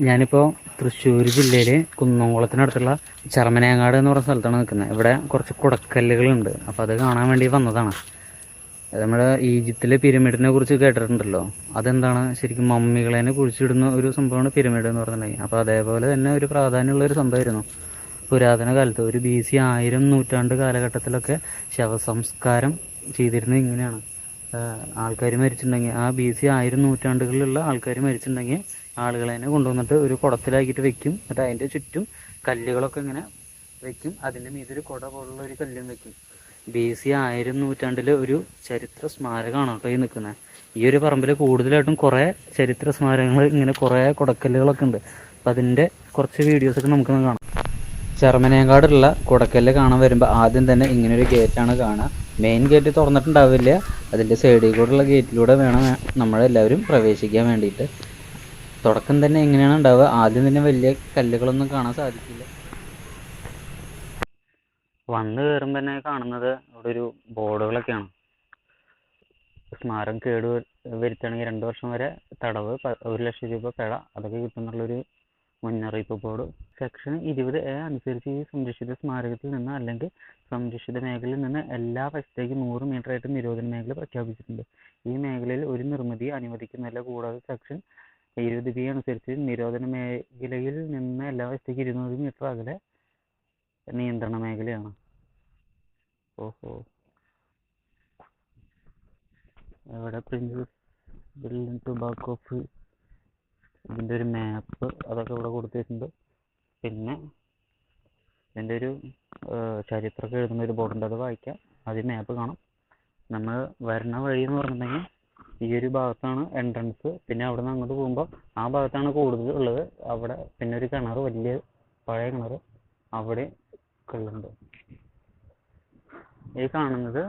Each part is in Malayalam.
ഞാനിപ്പോൾ തൃശ്ശൂർ ജില്ലയിൽ കുന്നംകുളത്തിനടുത്തുള്ള ചർമനേങ്ങാട് എന്ന് പറഞ്ഞ സ്ഥലത്താണ് നിൽക്കുന്നത്. ഇവിടെ കുറച്ച് കുടക്കല്ലുകളുണ്ട്. അപ്പോൾ അത് കാണാൻ വേണ്ടി വന്നതാണ്. നമ്മുടെ ഈജിപ്തിലെ പിരമിഡിനെ കുറിച്ച് കേട്ടിട്ടുണ്ടല്ലോ. അതെന്താണ്? ശരിക്കും മമ്മികളെ കുഴിച്ചിടുന്ന ഒരു സംഭവമാണ് പിരമിഡ് എന്ന് പറഞ്ഞിട്ടുണ്ടെങ്കിൽ. അപ്പോൾ അതേപോലെ തന്നെ ഒരു പ്രാധാന്യമുള്ള ഒരു സംഭവമായിരുന്നു. പുരാതന കാലത്ത് ഒരു ബി സി ആയിരം നൂറ്റാണ്ട് കാലഘട്ടത്തിലൊക്കെ ശവസംസ്കാരം ചെയ്തിരുന്നത് ഇങ്ങനെയാണ്. ആൾക്കാർ മരിച്ചിട്ടുണ്ടെങ്കിൽ ആ ബി സി ആയിരം നൂറ്റാണ്ടുകളിലുള്ള ആൾക്കാർ മരിച്ചിട്ടുണ്ടെങ്കിൽ ആളുകളെ കൊണ്ടുവന്നിട്ട് ഒരു കുടത്തിലാക്കിയിട്ട് വെക്കും. എന്നിട്ട് അതിന്റെ ചുറ്റും കല്ലുകളൊക്കെ ഇങ്ങനെ വെക്കും. അതിന്റെ മീതൊരു കുട പോലുള്ള ഒരു കല്ലും വെക്കും. ബി സി ആയിരം നൂറ്റാണ്ടിൽ ഒരു ചരിത്ര സ്മാരകമാണ് കേട്ടോ ഈ നിൽക്കുന്നത് ഈ ഒരു പറമ്പിൽ കൂടുതലായിട്ടും കുറേ ചരിത്ര സ്മാരകങ്ങൾ ഇങ്ങനെ കുറേ കുടക്കല്ലുകളൊക്കെ ഉണ്ട്. അപ്പം അതിന്റെ കുറച്ച് വീഡിയോസൊക്കെ നമുക്ക് കാണാം. ചെറുമനേങ്കാടുള്ള കുടക്കല്ല് കാണാൻ വരുമ്പോൾ ആദ്യം തന്നെ ഇങ്ങനൊരു ഗേറ്റാണ് കാണുക മെയിൻ ഗേറ്റ് തുറന്നിട്ടുണ്ടാവില്ല. അതിന്റെ സൈഡിൽ കൂടെയുള്ള ഗേറ്റിലൂടെ വേണം നമ്മളെല്ലാവരും പ്രവേശിക്കാൻ വേണ്ടിയിട്ട്. തുടക്കം തന്നെ എങ്ങനെയാണ് ഉണ്ടാവുക? ആദ്യം തന്നെ വലിയ കല്ലുകളൊന്നും കാണാൻ സാധിക്കില്ല. വന്ന് കയറുമ്പോൾ തന്നെ കാണുന്നത് അവിടെ ഒരു ബോർഡുകളൊക്കെയാണ്. സ്മാരകം കേട് വരുത്തണമെങ്കിൽ രണ്ട് വർഷം വരെ തടവ് ഒരു ലക്ഷം രൂപ പിഴ അതൊക്കെ കിട്ടുന്നുള്ളൊരു മുന്നറിയിപ്പ് ബോർഡ്. സെക്ഷൻ ഇരുപത് എ അനുസരിച്ച് ഈ സംരക്ഷിത സ്മാരകത്തിൽ നിന്ന് അല്ലെങ്കിൽ സംരക്ഷിത മേഖലയിൽ നിന്ന് എല്ലാ വശത്തേക്കും നൂറ് മീറ്റർ ആയിട്ട് നിരോധന മേഖല പ്രഖ്യാപിച്ചിട്ടുണ്ട്. ഈ മേഖലയിൽ ഒരു നിർമ്മിതി അനുവദിക്കുന്നില്ല. കൂടാതെ സെക്ഷൻ ഇരുപത് ബി അനുസരിച്ച് നിരോധന മേഖലയിൽ നിന്ന് എല്ലാ വശത്തേക്ക് ഇരുന്നൂറ് മീറ്റർ അകലെ നിയന്ത്രണ മേഖലയാണ്. ഓഹോ. എവിടെ ബിൽഡിംഗ് ടുബാക്കോ ഓഫ് ഇതിന്റെ ഒരു മാപ്പ് അതൊക്കെ ഇവിടെ കൊടുത്തിട്ടുണ്ട്. പിന്നെ ഇതിന്റെ ഒരു ചരിത്രമൊക്കെ എഴുതുന്ന ഒരു ബോർഡുണ്ട് അത് വായിക്കാം. അതിൽ മാപ്പ് കാണാം. നമ്മൾ വരണ വഴി എന്ന് പറഞ്ഞിട്ടുണ്ടെങ്കിൽ ഈ ഒരു ഭാഗത്താണ് എൻട്രൻസ് പിന്നെ അവിടുന്ന് അങ്ങോട്ട് പോകുമ്പോൾ ആ ഭാഗത്താണ് കൂടുതൽ ഉള്ളത്. അവിടെ പിന്നെ ഒരു കിണർ വലിയ പഴയ കിണർ അവിടെ കള്ളുണ്ട് ഈ കാണുന്നത്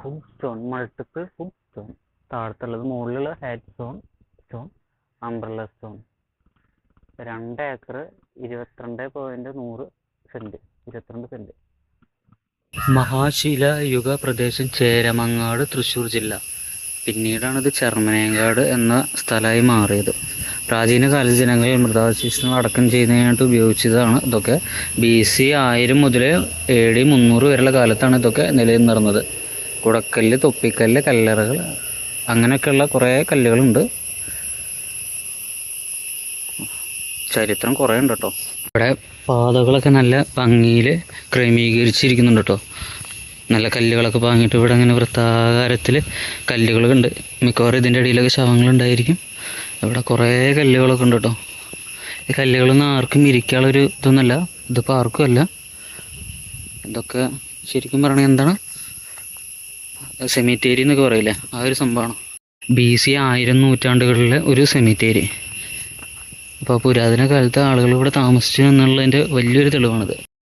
hood stone multiple hood stone താഴത്തുള്ളത് മുകളിലുള്ള hat stone stone umbrella stone രണ്ട് ഏക്കർ ഇരുപത്തിരണ്ട് പോയിന്റ് നൂറ് സെന്റ് ഇരുപത്തിരണ്ട് സെന്റ് മഹാശില യുഗ പ്രദേശം ചേരമങ്ങാട് തൃശ്ശൂർ ജില്ല. പിന്നീടാണ് ഇത് ചെർമനേങ്കാട് എന്ന സ്ഥലമായി മാറിയത്. പ്രാചീന കാല ജനങ്ങൾ മൃതാവശിഷ്ടങ്ങൾ അടക്കം ചെയ്യുന്നതിനായിട്ട് ഉപയോഗിച്ചതാണ് ഇതൊക്കെ. ബി സി ആയിരം മുതൽ എ ഡി മുന്നൂറ് വരെയുള്ള കാലത്താണ് ഇതൊക്കെ നിലനിന്നിരുന്നത്. കുടക്കല്ല് തൊപ്പിക്കല്ല് കല്ലറകൾ അങ്ങനെയൊക്കെയുള്ള കുറേ കല്ലുകളുണ്ട്. ചരിത്രം കുറേ ഉണ്ട് കേട്ടോ. ഇവിടെ പാതകളൊക്കെ നല്ല ഭംഗിയിൽ ക്രമീകരിച്ചിരിക്കുന്നുണ്ട് കേട്ടോ. നല്ല കല്ലുകളൊക്കെ വാങ്ങിയിട്ട് ഇവിടെ അങ്ങനെ വൃത്താകാരത്തിൽ കല്ലുകളുണ്ട്. മിക്കവാറും ഇതിന്റെ ഇടയിലൊക്കെ ശവങ്ങളുണ്ടായിരിക്കും. ഇവിടെ കുറേ കല്ലുകളൊക്കെ ഉണ്ട് കേട്ടോ. ഈ കല്ലുകളൊന്നും ആർക്കും ഇരിക്കാനുള്ളൊരു ഇതൊന്നുമല്ല. ഇതിപ്പോൾ ആർക്കും അല്ല. ഇതൊക്കെ ശരിക്കും പറയണത് എന്താണ്? സെമിത്തേരി എന്നൊക്കെ പറയില്ലേ? ആ ഒരു സംഭവമാണ്. ബി സി ആയിരം നൂറ്റാണ്ടുകളിലെ ഒരു സെമിത്തേരി. അപ്പോൾ പുരാതന കാലത്ത് ആളുകൾ ഇവിടെ താമസിച്ചു എന്നുള്ളതിന്റെ വലിയൊരു തെളിവാണിത്.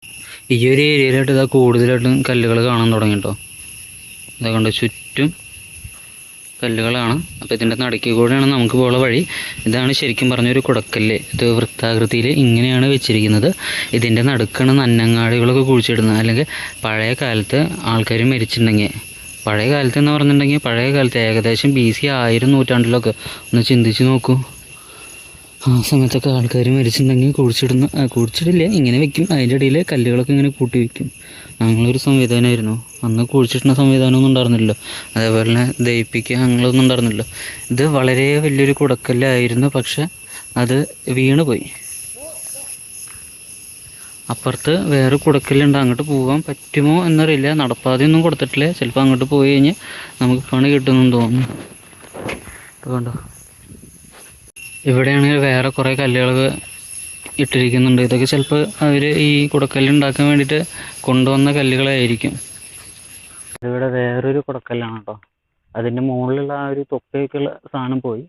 ഈ ഒരു ഏരിയയിലായിട്ട് ഇതാ കൂടുതലായിട്ടും കല്ലുകൾ കാണാൻ തുടങ്ങി കേട്ടോ ഇതാ കണ്ടോ ചുറ്റും കല്ലുകളാണ്. അപ്പോൾ ഇതിന്റെ നടക്കി കൂടെയാണ് നമുക്ക് പോകാനുള്ള വഴി. ഇതാണ് ശരിക്കും പറഞ്ഞൊരു കുടക്കല്ല്. ഇത് വൃത്താകൃതിയിൽ ഇങ്ങനെയാണ് വെച്ചിരിക്കുന്നത്. ഇതിന്റെ നടുക്കാണ് നന്നങ്ങാടികളൊക്കെ കുഴിച്ചിടുന്നത്. അല്ലെങ്കിൽ പഴയ കാലത്ത് ആൾക്കാർ മരിച്ചിട്ടുണ്ടെങ്കിൽ പഴയ കാലത്ത് എന്ന് പറഞ്ഞിട്ടുണ്ടെങ്കിൽ പഴയ കാലത്ത് ഏകദേശം ബി സി ആയിരം നൂറ്റാണ്ടിലൊക്കെ ഒന്ന് ചിന്തിച്ച് നോക്കൂ. ആ സമയത്തൊക്കെ ആൾക്കാർ മരിച്ചിട്ടുണ്ടെങ്കിൽ കുഴിച്ചിടുന്ന കുഴിച്ചിടില്ല ഇങ്ങനെ വെക്കും. അതിന്റെ ഇടയിൽ കല്ലുകളൊക്കെ ഇങ്ങനെ കൂട്ടി വെക്കും. അങ്ങനെയൊരു സംവിധാനമായിരുന്നു. അന്ന് കുഴിച്ചിട്ടുന്ന സംവിധാനമൊന്നും ഉണ്ടായിരുന്നില്ല അതേപോലെ തന്നെ ദയിപ്പിക്കുക അങ്ങനെയൊന്നും ഉണ്ടായിരുന്നില്ലല്ലോ. ഇത് വളരെ വലിയൊരു കുടക്കല്ലായിരുന്നു പക്ഷെ അത് വീണ് പോയി അപ്പുറത്ത് വേറെ കുടക്കല്ലുണ്ട്. അങ്ങോട്ട് പോകാൻ പറ്റുമോ എന്നറിയില്ല. നടപ്പാതെയൊന്നും കൊടുത്തിട്ടില്ല. ചിലപ്പോൾ അങ്ങോട്ട് പോയി കഴിഞ്ഞാൽ നമുക്ക് പണി കിട്ടുമെന്ന് തോന്നുന്നു. കണ്ടോ? ഇവിടെയാണെങ്കിൽ വേറെ കുറേ കല്ലുകൾ ഇട്ടിരിക്കുന്നുണ്ട്. ഇതൊക്കെ ചിലപ്പോൾ അവർ ഈ കുടക്കല്ല് ഉണ്ടാക്കാൻ വേണ്ടിയിട്ട് കൊണ്ടുവന്ന കല്ലുകളായിരിക്കും. ഇവിടെ വേറൊരു കുടക്കല്ലാണ് കേട്ടോ. അതിന്റെ മുകളിലുള്ള ആ ഒരു തൊപ്പയൊക്കെയുള്ള സാധനം പോയി.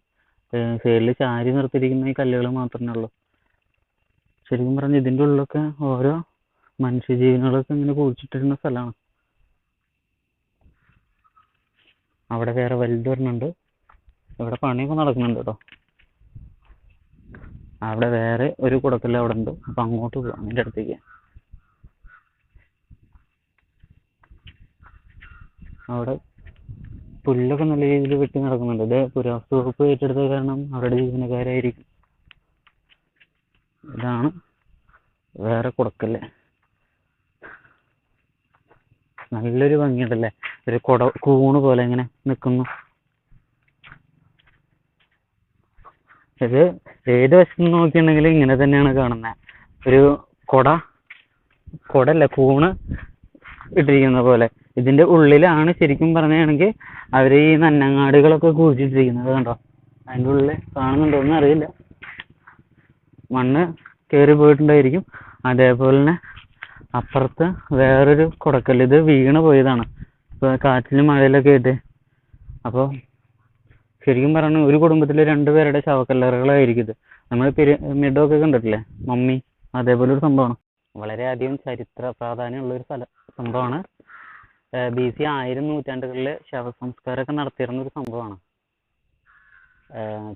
സൈഡിൽ ചാരി നിർത്തിയിരിക്കുന്ന ഈ കല്ലുകൾ മാത്രമേ ഉള്ളൂ. ശരിക്കും പറഞ്ഞാൽ ഇതിന്റെ ഉള്ളിലൊക്കെ ഓരോ മനുഷ്യജീവനുകളൊക്കെ ഇങ്ങനെ കുഴിച്ചിട്ടിരുന്ന സ്ഥലമാണ്. അവിടെ വേറെ വലുതൊരെണ്ണുണ്ട് ഇവിടെ പണിയൊക്കെ നടക്കുന്നുണ്ട് കേട്ടോ. അവിടെ വേറെ ഒരു കുടക്കല്ല് അവിടെ ഉണ്ട്. അപ്പൊ അങ്ങോട്ട് പോവാം. അതിന്റെ അടുത്തേക്ക്. അവിടെ പുല്ലൊക്കെ നല്ല രീതിയിൽ വെട്ടി നടക്കുന്നുണ്ട്. ഇത് പുരാവസ്തു വകുപ്പ് ഏറ്റെടുത്ത കാരണം അവരുടെ ജീവനക്കാരായിരിക്കും. ഇതാണ് വേറെ കുടക്കല്ല്. നല്ലൊരു ഭംഗിയുണ്ടല്ലേ? ഒരു കുട കൂണ് പോലെ ഇങ്ങനെ നിൽക്കുന്നു ഇത് ഏത് വശത്ത് നോക്കിയിട്ടുണ്ടെങ്കിൽ ഇങ്ങനെ തന്നെയാണ് കാണുന്നത് ഒരു കൊട കൊടല്ല കൂണ് ഇട്ടിരിക്കുന്ന പോലെ. ഇതിന്റെ ഉള്ളിലാണ് ശരിക്കും പറയുകയാണെങ്കിൽ അവർ ഈ നന്നങ്ങാടികളൊക്കെ കുഴിച്ചിട്ടിരിക്കുന്നത് കണ്ടോ? അതിന്റെ ഉള്ളിൽ കാണുന്നുണ്ടോ ഒന്നും അറിയില്ല. മണ്ണ് കയറി പോയിട്ടുണ്ടായിരിക്കും. അതേപോലെ തന്നെ അപ്പുറത്ത് വേറൊരു കുടക്കല്ല്. ഇത് വീണ് പോയതാണ്. ഇപ്പോൾ കാറ്റിലും മഴയിലൊക്കെ ആയിട്ട്. അപ്പോൾ ശരിക്കും പറഞ്ഞാൽ ഒരു കുടുംബത്തിൽ രണ്ടുപേരുടെ ശവക്കല്ലറുകളായിരിക്കും ഇത്. നമ്മൾ പിരമിഡൊക്കെ കണ്ടിട്ടില്ലേ? മമ്മി അതേപോലെ ഒരു സംഭവമാണ്. വളരെയധികം ചരിത്ര പ്രാധാന്യമുള്ള ഒരു സ്ഥല സംഭവമാണ്. ബി സി ആയിരം നൂറ്റാണ്ടുകളിൽ ശവസംസ്കാരമൊക്കെ നടത്തിയിരുന്ന ഒരു സംഭവമാണ്.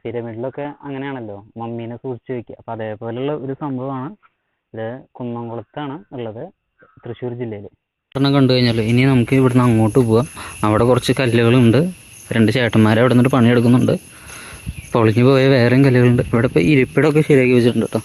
പിരമിഡിലൊക്കെ അങ്ങനെയാണല്ലോ മമ്മീനെ സൂക്ഷിച്ചു വെക്കുക. അപ്പം അതേപോലെയുള്ള ഒരു സംഭവമാണ് ഇത് കുന്നംകുളത്താണ് ഉള്ളത് തൃശ്ശൂർ ജില്ലയിൽ കണ്ടു കഴിഞ്ഞാൽ ഇനി നമുക്ക് ഇവിടുന്ന് അങ്ങോട്ട് പോവാം. അവിടെ കുറച്ച് കല്ലുകളുണ്ട്. രണ്ട് ചേട്ടന്മാർ അവിടെ നിന്നിട്ട് പണിയെടുക്കുന്നുണ്ട്. പൊളിഞ്ഞു പോയ വേറെയും കല്ലുകളുണ്ട്. ഇവിടെ ഇപ്പോൾ ഇരിപ്പിടമൊക്കെ ശരിയാക്കി വെച്ചിട്ടുണ്ട് കേട്ടോ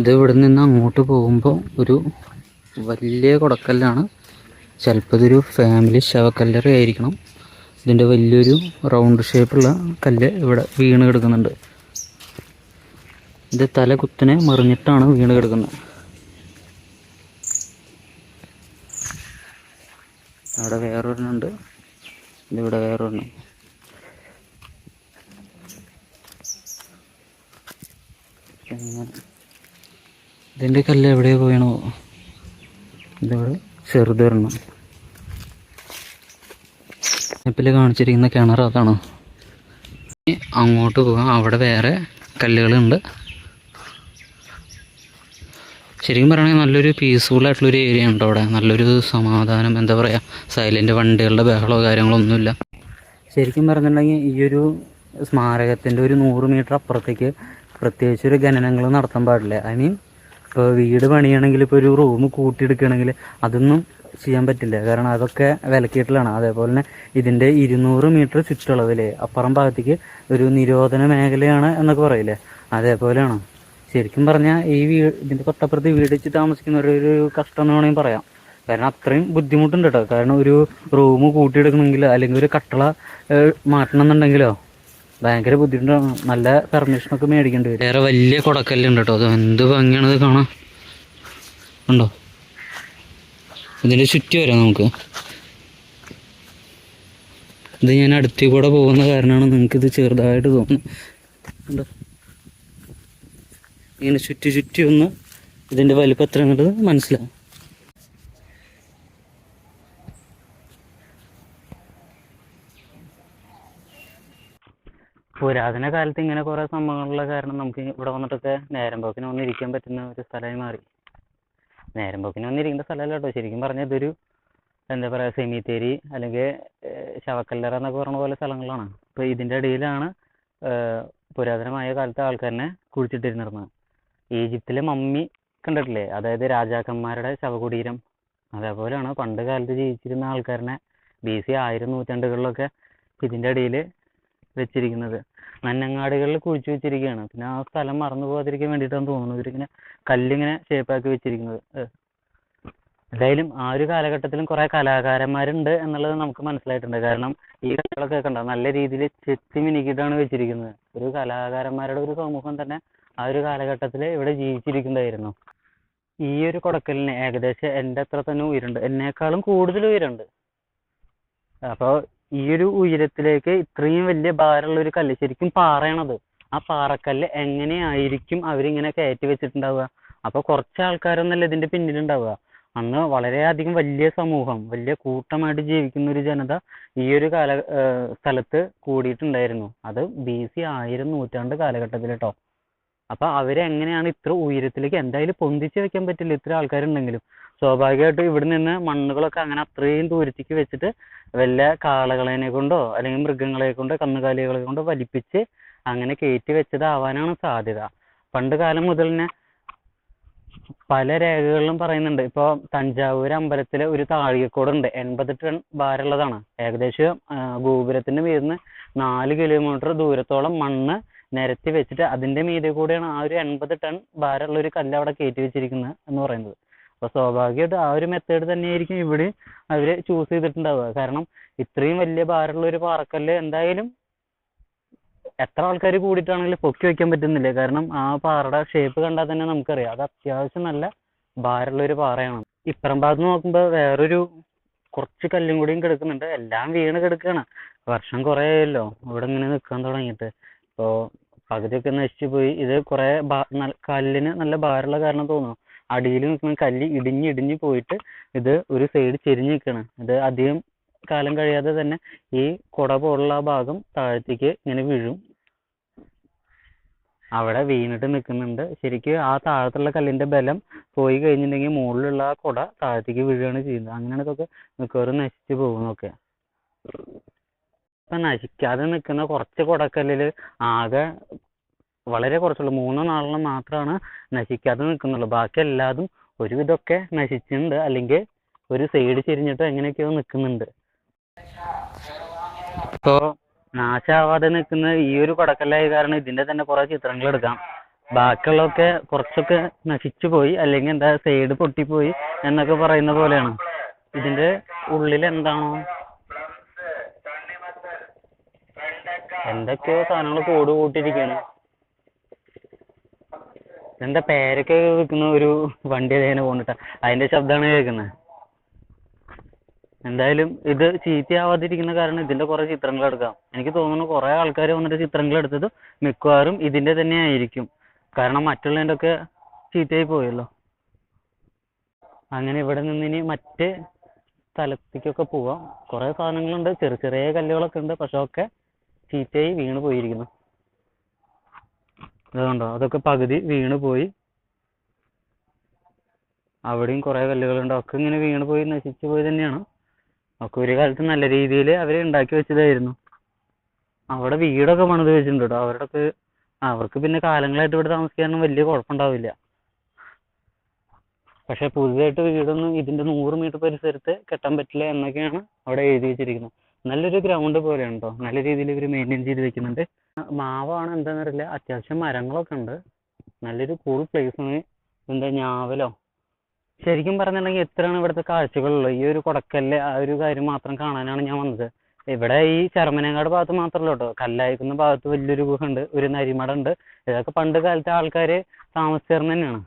ഇത് ഇവിടെ നിന്ന് അങ്ങോട്ട് പോകുമ്പോൾ ഒരു വലിയ കൊടക്കല്ലാണ്. ചിലപ്പോൾ ഇതൊരു ഫാമിലി ശവക്കല്ലറ ആയിരിക്കണം. ഇതിന്റെ വലിയൊരു റൗണ്ട് ഷേപ്പുള്ള കല്ല് ഇവിടെ വീണ് കിടക്കുന്നുണ്ട്. ഇത് തല കുത്തിനെ മറിഞ്ഞിട്ടാണ് വീണ് കിടക്കുന്നത്. അവിടെ വേറൊരെണ്ണുണ്ട്. ഇതിവിടെ വേറൊരെണ്ണം. ഇതിന്റെ കല്ല് എവിടെയാണ് പോയണോ? ഇതിവിടെ ചെറുതൊരെണ്ണം. ഇപ്പിൽ കാണിച്ചിരിക്കുന്ന കിണർ അതാണ്. അങ്ങോട്ട് പോകാം. അവിടെ വേറെ കല്ലുകളുണ്ട്. ശരിക്കും പറയുകയാണെങ്കിൽ നല്ലൊരു പീസ്ഫുൾ ആയിട്ടുള്ളൊരു ഏരിയ ഉണ്ട് അവിടെ? നല്ലൊരു സമാധാനം എന്താ പറയുക സൈലന്റ് വണ്ടികളുടെ ബഹളമോ കാര്യങ്ങളോ ഒന്നുമില്ല. ശരിക്കും പറഞ്ഞിട്ടുണ്ടെങ്കിൽ ഈ ഒരു സ്മാരകത്തിന്റെ ഒരു നൂറ് മീറ്റർ അപ്പുറത്തേക്ക് പ്രത്യേകിച്ച് ഒരു ഖനനങ്ങൾ നടത്താൻ പാടില്ല. ഐ മീൻ ഇപ്പോൾ വീട് പണിയണമെങ്കിൽ ഇപ്പോൾ ഒരു റൂം കൂട്ടിയെടുക്കുകയാണെങ്കിൽ അതൊന്നും ചെയ്യാൻ പറ്റില്ല. കാരണം അതൊക്കെ വിലക്കിയിട്ടുള്ളതാണ്. അതേപോലെ തന്നെ ഇതിന്റെ ഇരുന്നൂറ് മീറ്റർ ചുറ്റളവിൽ അപ്പുറം ഭാഗത്തേക്ക് ഒരു നിരോധന മേഖലയാണ് എന്നൊക്കെ പറയില്ലേ? അതേപോലെയാണ്? ശരിക്കും പറഞ്ഞാൽ ഈ വീട് ഇതിന്റെ തൊട്ടപ്പുറത്ത് വീട് വെച്ച് ഒരു കഷ്ടം എന്ന് വേണമെങ്കിൽ പറയാം. കാരണം അത്രയും ബുദ്ധിമുട്ടുണ്ട് കേട്ടോ കാരണം ഒരു റൂം കൂട്ടിയെടുക്കണമെങ്കിൽ അല്ലെങ്കിൽ ഒരു കട്ടള മാറ്റണം എന്നുണ്ടെങ്കിലോ ഭയങ്കര ബുദ്ധിമുട്ടാണ്. നല്ല പെർമിഷനൊക്കെ മേടിക്കേണ്ടി വരും. വേറെ വലിയ കൊടക്കല്ലുണ്ട് കേട്ടോ അത് എന്ത് ഭംഗിയാണത് കാണാൻ. ഉണ്ടോ? ഇതിന്റെ ചുറ്റി വരാം നമുക്ക്. ഇത് ഞാൻ അടുത്തി കൂടെ പോകുന്ന കാരണമാണ് നിങ്ങൾക്ക് ഇത് ചെറുതായിട്ട് തോന്നുന്നത്. ഇങ്ങനെ ചുറ്റി ചുറ്റി ഒന്ന് ഇതിന്റെ വലിപ്പം എത്ര എന്നുള്ളത് മനസ്സിലാവും. പുരാതന കാലത്ത് ഇങ്ങനെ കുറേ സംഭവങ്ങളുള്ള കാരണം നമുക്ക് ഇവിടെ വന്നിട്ടൊക്കെ നേരം പോക്കിന് ഒന്നിരിക്കാൻ പറ്റുന്ന ഒരു സ്ഥലമായി മാറി. നേരം പോക്കിന് വന്നിരിക്കേണ്ട സ്ഥലമല്ല കേട്ടോ ശരിക്കും പറഞ്ഞാൽ ഇതൊരു എന്താ പറയുക സെമിത്തേരി അല്ലെങ്കിൽ ശവക്കല്ലറ എന്നൊക്കെ പറഞ്ഞ പോലെ സ്ഥലങ്ങളാണ്. അപ്പോൾ ഇതിന്റെ ഇടയിലാണ് പുരാതനമായ കാലത്തെ ആൾക്കാരനെ കുഴിച്ചിട്ടിരുന്നിരുന്നത്. ഈജിപ്തിലെ മമ്മി കണ്ടിട്ടില്ലേ? അതായത് രാജാക്കന്മാരുടെ ശവകുടീരം. അതേപോലെയാണ് പണ്ട് കാലത്ത് ജീവിച്ചിരുന്ന ആൾക്കാരനെ ബി സി ആയിരം നൂറ്റാണ്ടുകളിലൊക്കെ ഇതിന്റെ ഇടയിൽ വെച്ചിരിക്കുന്നത്. നന്നങ്ങാടികളിൽ കുഴിച്ചു വെച്ചിരിക്കുകയാണ്. പിന്നെ ആ സ്ഥലം മറന്നു പോകാതിരിക്കാൻ വേണ്ടിയിട്ടാണ് തോന്നുന്നു ഇവരിങ്ങനെ കല്ലിങ്ങനെ ഷേപ്പാക്കി വെച്ചിരിക്കുന്നത്. എന്തായാലും ആ ഒരു കാലഘട്ടത്തിലും കുറേ കലാകാരന്മാരുണ്ട് എന്നുള്ളത് നമുക്ക് മനസ്സിലായിട്ടുണ്ട്. കാരണം ഈ കഥകളൊക്കെ കണ്ടോ? നല്ല രീതിയിൽ ചെത്തി മിനുക്കിയിട്ടാണ് വെച്ചിരിക്കുന്നത്. ഒരു കലാകാരന്മാരുടെ ഒരു സമൂഹം തന്നെ ആ ഒരു കാലഘട്ടത്തിൽ ഇവിടെ ജീവിച്ചിരിക്കുന്നതായിരുന്നു ഈ ഒരു കൊടക്കലിന് ഏകദേശം എന്റെ അത്ര തന്നെ ഉയരമുണ്ട് എന്നേക്കാളും കൂടുതൽ ഉയരമുണ്ട് അപ്പോൾ ഈ ഒരു ഉയരത്തിലേക്ക് ഇത്രയും വലിയ ഭാരമുള്ള ഒരു കല്ല് ശരിക്കും പാറയാണത്. ആ പാറക്കല്ല് എങ്ങനെയായിരിക്കും അവരിങ്ങനെ കയറ്റി വെച്ചിട്ടുണ്ടാവുക? അപ്പൊ കുറച്ച് ആൾക്കാരൊന്നല്ല ഇതിന്റെ പിന്നിലുണ്ടാവുക? അന്ന് വളരെയധികം വലിയ സമൂഹം വലിയ കൂട്ടമായിട്ട് ജീവിക്കുന്ന ഒരു ജനത ഈ ഒരു കാല സ്ഥലത്ത് കൂടിയിട്ടുണ്ടായിരുന്നു. അത് ബി സി ആയിരം നൂറ്റാണ്ട് കാലഘട്ടത്തിൽ കേട്ടോ അപ്പൊ അവരെങ്ങനെയാണ് ഇത്ര ഉയരത്തിലേക്ക് എന്തായാലും പൊന്തിച്ച് വെക്കാൻ പറ്റില്ല ഇത്ര ആൾക്കാരുണ്ടെങ്കിലും. സ്വാഭാവികമായിട്ടും ഇവിടെ നിന്ന് മണ്ണുകളൊക്കെ അങ്ങനെ അത്രയും ദൂരത്തേക്ക് വെച്ചിട്ട് വല്ല കാളകളെ കൊണ്ടോ അല്ലെങ്കിൽ മൃഗങ്ങളെ കൊണ്ടോ കന്നുകാലികളെ കൊണ്ടോ വലിപ്പിച്ച് അങ്ങനെ കയറ്റി വെച്ചതാവാനാണ് സാധ്യത. പണ്ട് കാലം മുതൽ തന്നെ പല രേഖകളിലും പറയുന്നുണ്ട്. ഇപ്പൊ തഞ്ചാവൂർ അമ്പലത്തിലെ ഒരു താഴികക്കോട് ഉണ്ട് എൺപത് ടൺ ഭാരമുള്ളതാണ്. ഏകദേശം ഗോപുരത്തിന്റെ മീതിന്ന് നാല് കിലോമീറ്റർ ദൂരത്തോളം മണ്ണ് നിരത്തി വെച്ചിട്ട് അതിന്റെ മീതെ കൂടെയാണ് ആ ഒരു എൺപത് ടൺ ഭാരമുള്ള ഒരു കല്ല് അവിടെ കയറ്റി വെച്ചിരിക്കുന്നത് എന്ന് പറയുന്നത്. അപ്പൊ സ്വാഭാവികമായിട്ട് ആ ഒരു മെത്തേഡ് തന്നെയായിരിക്കും ഇവിടെ അവർ ചൂസ് ചെയ്തിട്ടുണ്ടാവുക. കാരണം ഇത്രയും വലിയ ഭാരമുള്ള ഒരു പാറക്കല്ല് എന്തായാലും എത്ര ആൾക്കാർ കൂടിയിട്ടാണെങ്കിലും പൊക്കി വെക്കാൻ പറ്റുന്നില്ല. കാരണം ആ പാറയുടെ ഷേപ്പ് കണ്ടാൽ തന്നെ നമുക്കറിയാം. അത് അത്യാവശ്യം നല്ല ഭാരമുള്ള ഒരു പാറയാണ്. ഇപ്പുറം ഭാഗത്ത് നോക്കുമ്പോൾ വേറൊരു കുറച്ച് കല്ലും കൂടിയും കിടക്കുന്നുണ്ട്. എല്ലാം വീണ് കിടക്കുകയാണ് വർഷം കുറേ ആയല്ലോ. ഇവിടെ ഇങ്ങനെ നിൽക്കാൻ തുടങ്ങിയിട്ട്. അപ്പോൾ പകുതിയൊക്കെ നശിച്ചു പോയി. ഇത് കുറേ കല്ലിന് നല്ല ഭാരമുള്ള കാരണം തോന്നുന്നു. അടിയിൽ നിൽക്കുന്ന കല്ല് ഇടിഞ്ഞ് ഇടിഞ്ഞ് പോയിട്ട് ഇത് ഒരു സൈഡ് ചെരിഞ്ഞ് നിൽക്കുകയാണ് ഇത് അധികം കാലം കഴിയാതെ തന്നെ ഈ കുട പോലുള്ള ആ ഭാഗം താഴത്തേക്ക് ഇങ്ങനെ വീഴും. അവിടെ വീണിട്ട് നിൽക്കുന്നുണ്ട് ശരിക്കും ആ താഴത്തുള്ള കല്ലിന്റെ ബലം പോയി കഴിഞ്ഞിട്ടുണ്ടെങ്കിൽ മുകളിലുള്ള ആ കുട താഴത്തേക്ക് വീഴുകയാണ് ചെയ്യുന്നത്. അങ്ങനെയാണ് ഇതൊക്കെ മിക്കവാറും നശിച്ചു പോകുന്നൊക്കെ ഇപ്പൊ നശിക്കാതെ നിൽക്കുന്ന കുറച്ച് കുടക്കല്ലിൽ ആകെ വളരെ കുറച്ചുള്ളൂ. മൂന്നോ നാലെണ്ണം മാത്രമാണ് നശിക്കാതെ നിൽക്കുന്നുള്ളൂ. ബാക്കി എല്ലാതും ഒരുവിധമൊക്കെ നശിച്ചിട്ടുണ്ട്. അല്ലെങ്കിൽ ഒരു സൈഡ് ചെരിഞ്ഞിട്ടോ എങ്ങനെയൊക്കെയോ നിൽക്കുന്നുണ്ട്. ഇപ്പോ നാശാവാതെ നിൽക്കുന്ന ഈ ഒരു പടക്കല്ലായ കാരണം ഇതിന്റെ തന്നെ കുറെ ചിത്രങ്ങൾ എടുക്കാം ബാക്കിയുള്ളതൊക്കെ കുറച്ചൊക്കെ നശിച്ചു പോയി. അല്ലെങ്കിൽ എന്താ സൈഡ് പൊട്ടിപ്പോയി എന്നൊക്കെ പറയുന്ന പോലെയാണ്. ഇതിന്റെ ഉള്ളിൽ എന്താണോ? എന്തൊക്കെയോ സാധനങ്ങൾ കൂട് കൂട്ടിയിരിക്കുകയാണ് എന്താ പേരൊക്കെ വെക്കുന്ന ഒരു വണ്ടി അതിനെ പോന്നിട്ട് അതിന്റെ ശബ്ദമാണ് കേൾക്കുന്നത് എന്തായാലും ഇത് ചീത്തയാവാതിരിക്കുന്ന കാരണം ഇതിന്റെ കുറെ ചിത്രങ്ങൾ എടുക്കാം. എനിക്ക് തോന്നുന്നു കുറെ ആൾക്കാർ വന്നിട്ട് ചിത്രങ്ങൾ എടുത്തത് മിക്കവാറും ഇതിന്റെ തന്നെ ആയിരിക്കും. കാരണം മറ്റുള്ളതിന്റെ ഒക്കെ ചീത്തയായി പോയല്ലോ. അങ്ങനെ ഇവിടെ നിന്ന് ഇനി മറ്റ് സ്ഥലത്തേക്കൊക്കെ പോവാം. കുറെ സാധനങ്ങളുണ്ട് ചെറിയ ചെറിയ കല്ലുകളൊക്കെ ഉണ്ട് പക്ഷെ ഒക്കെ ചീത്തയായി വീണ് പോയിരിക്കുന്നു. അതുകൊണ്ടോ അതൊക്കെ പകുതി വീണ് പോയി. അവിടെയും കുറെ കല്ലുകളുണ്ട്. ഒക്കെ ഇങ്ങനെ വീണ് പോയി നശിച്ചു പോയി തന്നെയാണ്. ഒക്കെ ഒരു കാലത്ത് നല്ല രീതിയിൽ അവർ ഉണ്ടാക്കി വെച്ചതായിരുന്നു. അവിടെ വീടൊക്കെ പണിത് വെച്ചിട്ടുണ്ട് കേട്ടോ അവരുടെ അവർക്ക് പിന്നെ കാലങ്ങളായിട്ട് ഇവിടെ താമസിക്കാനൊന്നും വലിയ കുഴപ്പമുണ്ടാവില്ല. പക്ഷെ പുതുതായിട്ട് വീടൊന്നും ഇതിന്റെ നൂറ് മീറ്റർ പരിസരത്ത് കെട്ടാൻ പറ്റില്ല എന്നൊക്കെയാണ് അവിടെ എഴുതി വെച്ചിരിക്കുന്നത്. നല്ലൊരു ഗ്രൗണ്ട് പോലെയാണ് കേട്ടോ നല്ല രീതിയിൽ ഇവർ മെയിന്റെയിൻ ചെയ്ത് വെക്കുന്നുണ്ട്. മാവാണ് എന്താണെന്നറിയില്ല അത്യാവശ്യം മരങ്ങളൊക്കെ ഉണ്ട്. നല്ലൊരു കൂൾ പ്ലേസ് ആണ്. എന്താ ഞാവലോ? ശരിക്കും പറഞ്ഞിട്ടുണ്ടെങ്കിൽ എത്രയാണ് ഇവിടുത്തെ കാഴ്ചകളുള്ളത്. ഈ ഒരു കൊടക്കല്ല് ആ ഒരു കാര്യം മാത്രം കാണാനാണ് ഞാൻ വന്നത്. ഇവിടെ ഈ ചെറമനങ്ങാട് ഭാഗത്ത് മാത്രമല്ല കേട്ടോ കല്ലായിക്കുന്ന ഭാഗത്ത് വലിയൊരു ഗുഹ ഉണ്ട് ഒരു നരിമട ഉണ്ട്. ഇതൊക്കെ പണ്ട് കാലത്തെ ആൾക്കാർ താമസിച്ചിരുന്ന തന്നെയാണ്.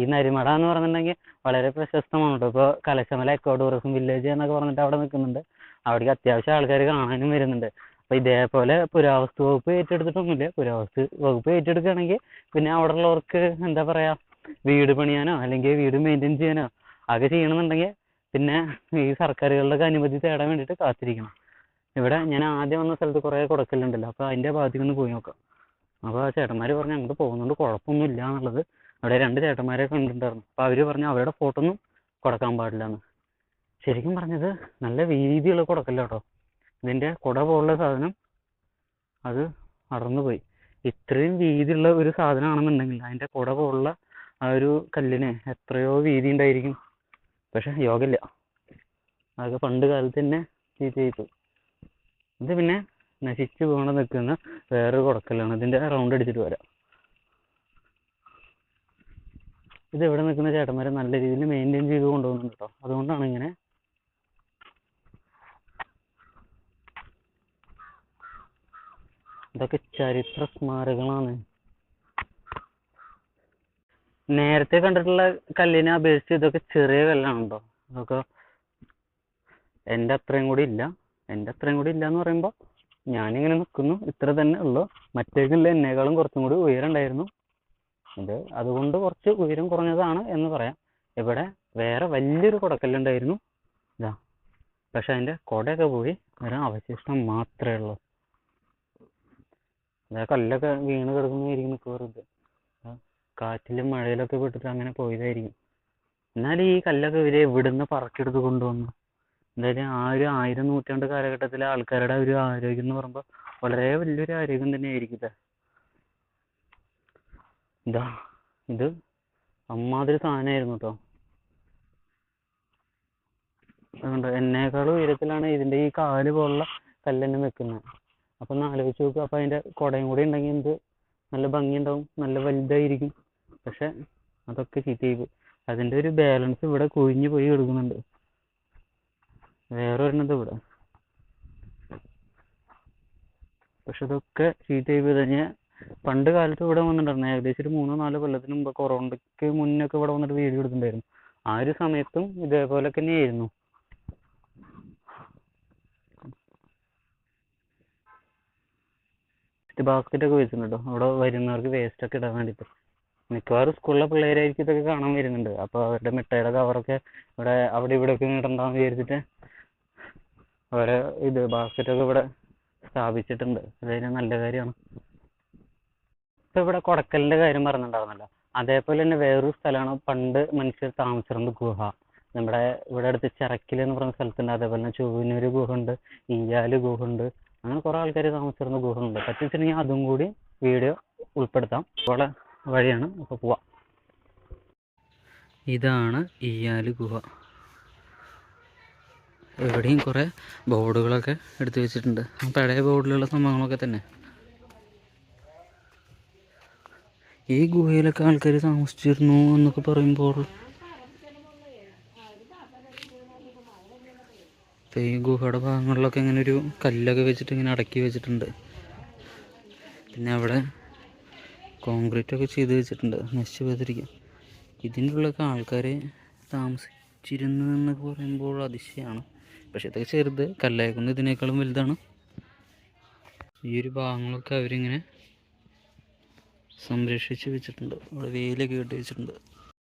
ഈ നരിമട എന്ന് പറഞ്ഞിട്ടുണ്ടെങ്കിൽ വളരെ പ്രശസ്തമാണ് കേട്ടോ ഇപ്പോൾ കലശമല എക്കോ ടൂറിസം വില്ലേജ് എന്നൊക്കെ പറഞ്ഞിട്ട് അവിടെ നിൽക്കുന്നുണ്ട്. അവിടേക്ക് അത്യാവശ്യം ആൾക്കാർ കാണാനും വരുന്നുണ്ട്. അപ്പൊ ഇതേപോലെ പുരാവസ്തു വകുപ്പ് ഏറ്റെടുത്തിട്ടൊന്നുമില്ല. പുരാവസ്തു വകുപ്പ് ഏറ്റെടുക്കുകയാണെങ്കിൽ പിന്നെ അവിടെ ഉള്ളവർക്ക് എന്താ പറയാ വീട് പണിയാനോ അല്ലെങ്കിൽ വീട് മെയിന്റെയിൻ ചെയ്യാനോ ഒക്കെ ചെയ്യണമെന്നുണ്ടെങ്കിൽ പിന്നെ ഈ സർക്കാരുകളുടെ അനുമതി തേടാൻ വേണ്ടിയിട്ട് കാത്തിരിക്കണം. ഇവിടെ ഞാൻ ആദ്യം വന്ന സ്ഥലത്ത് കുറേ കുടക്കലുണ്ടല്ലോ. അപ്പോൾ അതിന്റെ ഭാഗത്തേക്ക് ഒന്ന് പോയി നോക്കാം. അപ്പോൾ ആ ചേട്ടന്മാർ പറഞ്ഞു അങ്ങോട്ട് പോകുന്നതുകൊണ്ട് കുഴപ്പമൊന്നും ഇല്ല എന്നുള്ളത്. അവിടെ രണ്ട് ചേട്ടന്മാരെ കണ്ടിട്ടുണ്ടായിരുന്നു. അപ്പോൾ അവർ പറഞ്ഞു അവരുടെ ഫോട്ടോ ഒന്നും കൊടുക്കാൻ പാടില്ല എന്ന്. ശരിക്കും പറഞ്ഞത് നല്ല വീതിയുള്ള കുടക്കല്ല കേട്ടോ ഇതിന്റെ കുട പോലുള്ള സാധനം അത് അടർന്നു പോയി ഇത്രയും വീതിയുള്ള ഒരു സാധനമാണെന്നുണ്ടെങ്കിൽ അതിന്റെ കുട പോലുള്ള ആ ഒരു കല്ലിന് എത്രയോ വീതി ഉണ്ടായിരിക്കും. പക്ഷെ യോഗമില്ല അതൊക്കെ പണ്ട് കാലത്ത് തന്നെ ചീത്ത ചെയ്തു ഇത് പിന്നെ നശിച്ചു പോകണ നിൽക്കുന്ന വേറൊരു കുടക്കല്ലാണ്. ഇതിന്റെ റൗണ്ട് അടിച്ചിട്ട് വരാം. ഇത് ഇവിടെ നിൽക്കുന്ന ചേട്ടന്മാരെ നല്ല രീതിയിൽ മെയിന്റെയിൻ ചെയ്ത് കൊണ്ടുപോകുന്നുണ്ട് കേട്ടോ. അതുകൊണ്ടാണ് ഇങ്ങനെ ഇതൊക്കെ ചരിത്ര സ്മാരകങ്ങളാണ്. നേരത്തെ കണ്ടിട്ടുള്ള കല്ലിനെ അപേക്ഷിച്ച് ഇതൊക്കെ ചെറിയ കല്ലാണ് കേട്ടോ ഇതൊക്കെ എന്റെ അത്രയും കൂടി ഇല്ല. എന്റെ അത്രയും കൂടി ഇല്ല എന്ന് പറയുമ്പോൾ ഞാനിങ്ങനെ നിൽക്കുന്നു ഇത്ര തന്നെ ഉള്ളൂ. മറ്റേക്കുള്ള എന്നേക്കാളും കുറച്ചും കൂടി ഉയരം ഉണ്ടായിരുന്നു അതുകൊണ്ട് കുറച്ച് ഉയരം കുറഞ്ഞതാണ് എന്ന് പറയാം. ഇവിടെ വേറെ വലിയൊരു കുടക്കല്ലുണ്ടായിരുന്നു. ഇതാ. പക്ഷെ അതിന്റെ കുടയൊക്കെ പോയി ഒരു അവശിഷ്ടം മാത്രമേ ഉള്ളൂ. ഇതാ കല്ലൊക്കെ വീണ് കിടക്കുന്നതായിരിക്കും മിക്കവാറും ഇത്. കാറ്റിലും മഴയിലൊക്കെ പെട്ടിട്ട് അങ്ങനെ പോയതായിരിക്കും. എന്നാലും ഈ കല്ലൊക്കെ ഇവർ എവിടുന്ന് പറക്കിയെടുത്ത് കൊണ്ടുവന്നു. എന്തായാലും ആ ഒരു ആയിരം നൂറ്റാണ്ട് കാലഘട്ടത്തിലെ ആൾക്കാരുടെ ഒരു ആരോഗ്യം എന്ന് പറയുമ്പോൾ വളരെ വലിയൊരു ആരോഗ്യം തന്നെയായിരിക്കും ഇത്. ഇതാ ഇത് അമ്മാതിരി സാധനമായിരുന്നു കേട്ടോ. അതുകൊണ്ട് എന്നേക്കാളും ഉയരത്തിലാണ് ഇതിന്റെ ഈ കാൽ പോലുള്ള കല്ല് തന്നെ നിൽക്കുന്നത്. അപ്പം ഒന്ന് ആലോചിച്ച് നോക്കുക അപ്പൊ അതിന്റെ കുടയും കൂടി ഉണ്ടെങ്കിൽ എന്ത്? നല്ല ഭംഗിയുണ്ടാവും. നല്ല വലുതായിരിക്കും. പക്ഷെ അതൊക്കെ ചീത്തയായി പോയി അതിന്റെ ഒരു ബാലൻസ് ഇവിടെ കുഴിഞ്ഞു പോയി കിടക്കുന്നുണ്ട് വേറെ ഒരെണ്ണത് ഇവിടെ. പക്ഷെ ഇതൊക്കെ ചീത്തയായി പോയി കഴിഞ്ഞാൽ പണ്ട് കാലത്ത് ഇവിടെ വന്നിട്ടുണ്ടായിരുന്നു. ഏകദേശം ഒരു മൂന്നോ നാലോ കൊല്ലത്തിന് മുമ്പ് കൊറോണയ്ക്ക് മുന്നൊക്കെ ഇവിടെ വന്നിട്ട് വീഡിയോ എടുത്തിട്ടുണ്ടായിരുന്നു. ആ ഒരു സമയത്തും ഇതേപോലെ തന്നെയായിരുന്നു. ബാസ്ക്കറ്റ് ഒക്കെ വെച്ചിട്ടുണ്ട്? കേട്ടോ അവിടെ വരുന്നവർക്ക് വേസ്റ്റ് ഒക്കെ ഇടാൻ വേണ്ടിയിട്ട് മിക്കവാറും സ്കൂളിലെ പിള്ളേരായിരിക്കും ഇതൊക്കെ കാണാൻ വരുന്നുണ്ട്. അപ്പോൾ അവരുടെ മിഠായിയുടെ കവറൊക്കെ ഇവിടെ അവിടെ ഇവിടെ ഒക്കെ ഇടണ്ടാന്ന് വിചാരിച്ചിട്ട് അവരെ ഇത് ഒക്കെ ഇവിടെ സ്ഥാപിച്ചിട്ടുണ്ട്. അതൊരു നല്ല കാര്യമാണ്. ഇപ്പൊ ഇവിടെ കൊടക്കലിന്റെ കാര്യം പറഞ്ഞിട്ടുണ്ടായിരുന്നല്ലോ. അതേപോലെ തന്നെ വേറൊരു സ്ഥലമാണ് പണ്ട് മനുഷ്യർ താമസിച്ചിരുന്ന ഗുഹ. നമ്മുടെ ഇവിടെ അടുത്ത് ചിറക്കിൽ എന്ന് പറഞ്ഞ സ്ഥലത്തുണ്ട്. അതേപോലെ തന്നെ ചൊവ്വനൂര് ഗുഹ ഉണ്ട്. ഈയാൽ ഗുഹ ഉണ്ട്. അങ്ങനെ കുറെ ആൾക്കാർ താമസിച്ചിരുന്ന ഗുഹ ഉണ്ട് പറ്റിച്ചിട്ടുണ്ടെങ്കിൽ അതും കൂടി വീഡിയോ ഉൾപ്പെടുത്താം. ഇവിടെ വഴിയാണ് അപ്പോൾ പോവാം. ഇതാണ് ഇയാൽ ഗുഹ. എവിടെയും കുറേ ബോർഡുകളൊക്കെ എടുത്തു വെച്ചിട്ടുണ്ട്. പഴയ ബോർഡിലുള്ള സംഭവങ്ങളൊക്കെ തന്നെ. ഈ ഗുഹയിലൊക്കെ ആൾക്കാർ താമസിച്ചിരുന്നു എന്നൊക്കെ പറയുമ്പോൾ ഇപ്പം ഈ ഗുഹയുടെ ഭാഗങ്ങളിലൊക്കെ ഇങ്ങനെ ഒരു കല്ലൊക്കെ വെച്ചിട്ട് ഇങ്ങനെ അടക്കി വെച്ചിട്ടുണ്ട്. പിന്നെ അവിടെ കോൺക്രീറ്റ് ഒക്കെ ചെയ്ത് വെച്ചിട്ടുണ്ട്. നശിച്ചു പോയതിരിക്കും ഇതിന്റെ ഉള്ളിലൊക്കെ ആൾക്കാർ താമസിച്ചിരുന്നു എന്നൊക്കെ പറയുമ്പോൾ അതിശയമാണ്. പക്ഷേ ഇതൊക്കെ ചെറുത് കല്ലായിക്കുന്ന ഇതിനേക്കാളും വലുതാണ്. ഈ ഒരു ഭാഗങ്ങളൊക്കെ അവരിങ്ങനെ സംരക്ഷിച്ച് വെച്ചിട്ടുണ്ട്. അവിടെ വേലൊക്കെ കെട്ടി വെച്ചിട്ടുണ്ട്.